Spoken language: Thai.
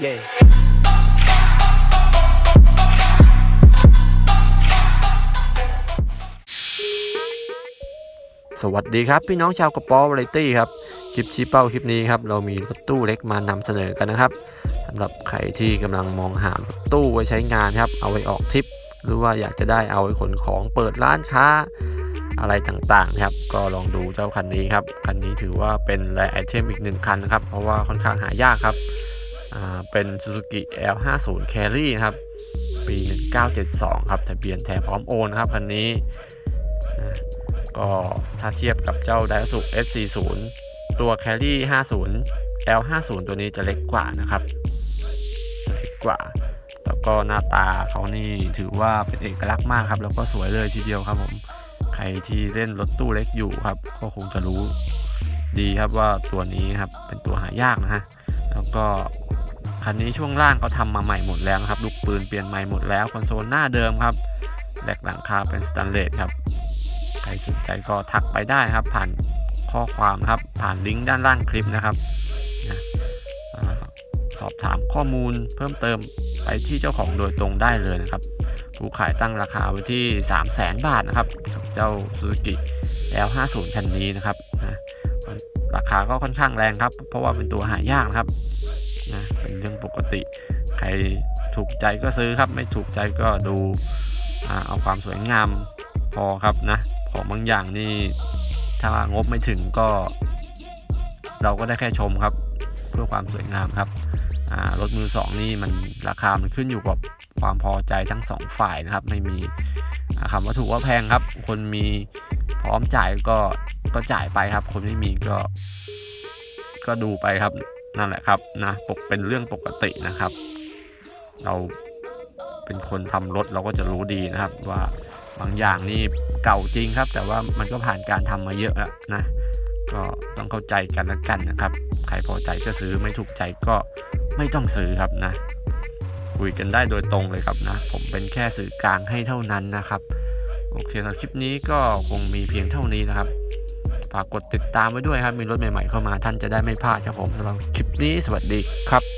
Yeah. สวัสดีครับ พี่น้องชาวกระป๋อวาไรตี้ครับ คลิปชี้เป้าคลิปนี้ครับ เรามีรถตู้เล็กมานำเสนอกันนะครับสำหรับใครที่กำลังมองหารถตู้ไว้ใช้งานครับ เอาไว้ออกทริป หรือว่าอยากจะได้เอาไว้ขนของเปิดร้านค้าอะไรต่างๆครับ ก็ลองดูเจ้าคันนี้ครับ คันนี้ถือว่าเป็นแรไอเทมอีกหนึ่งคันนะครับ เพราะว่าค่อนข้างหายากครับ เป็น Suzuki L50 Carry นะครับ ปี 1972 ครับทะเบียนแท้พร้อมโอนนะครับคันนี้ก็ถ้าเทียบกับเจ้า d a i s u S40 ตัว Carry 50 L50 ตัวนี้จะเล็กกว่านะครับจะเล็กกว่า แล้วก็หน้าตาเขานี่ถือว่าเป็นเอกลักษณ์มากครับ แล้วก็สวยเลยทีเดียวครับผม ใครที่เล่นรถตู้เล็กอยู่ครับ ก็คงจะรู้ดีครับว่าตัวนี้ครับเป็นตัวหายากนะฮะ แล้วก็ คันนี้ช่วงล่างเขาทำมาใหม่หมดแล้วครับลูกปืนเปลี่ยนใหม่หมดแล้วคอนโซลหน้าเดิมครับแหลกหลังคาเป็นสแตนเลสครับใครสนใจก็ทักไปได้ครับ ผ่านข้อความครับ ผ่านลิงก์ด้านล่างคลิปนะครับนะอสอบถามข้อมูลเพิ่มเติมไปที่เจ้าของโดยตรงได้เลยนะครับ ผู้ขายตั้งราคาไว้ที่ 3 0 0แสนบาทนะครับเจ้า Suzuki L50 คันนี้นะครับนะราคาก็ค่อนข้างแรงครับ เพราะว่าเป็นตัวหายากนะครับ นะเป็นเรื่องปกติ ใครถูกใจก็ซื้อครับ ไม่ถูกใจก็ดูเอาความสวยงามพอครับนะของบางอย่างนี่ถ้างบไม่ถึงก็ เราก็ได้แค่ชมครับ เพื่อความสวยงามครับรถมือสองนี่มันราคามันขึ้นอยู่กับความพอใจทั้งสองฝ่ายนะครับ ไม่มีอ่าคำว่าถูกว่าแพงครับ คนมีพร้อมจ่ายก็ก็จ่ายไปครับ คนไม่มีก็ ก็ดูไปครับ นั่นแหละครับนะปกเป็นเรื่องปกตินะครับ เราเป็นคนทำรถเราก็จะรู้ดีนะครับ ว่าบางอย่างนี่เก่าจริงครับ แต่ว่ามันก็ผ่านการทำมาเยอะแล้วนะก็ต้องเข้าใจกันแล้วกันนะครับ ใครพอใจก็ซื้อไม่ถูกใจก็ไม่ต้องซื้อครับนะคุยกันได้โดยตรงเลยครับนะ ผมเป็นแค่สื่อกลางให้เท่านั้นนะครับ โอเคสำหรับคลิปนี้ก็คงมีเพียงเท่านี้นะครับ ฝากกดติดตามไว้ด้วยครับ มีรถใหม่ๆเข้ามาท่านจะได้ไม่พลาดครับผมสำหรับคลิปนี้สวัสดีครับ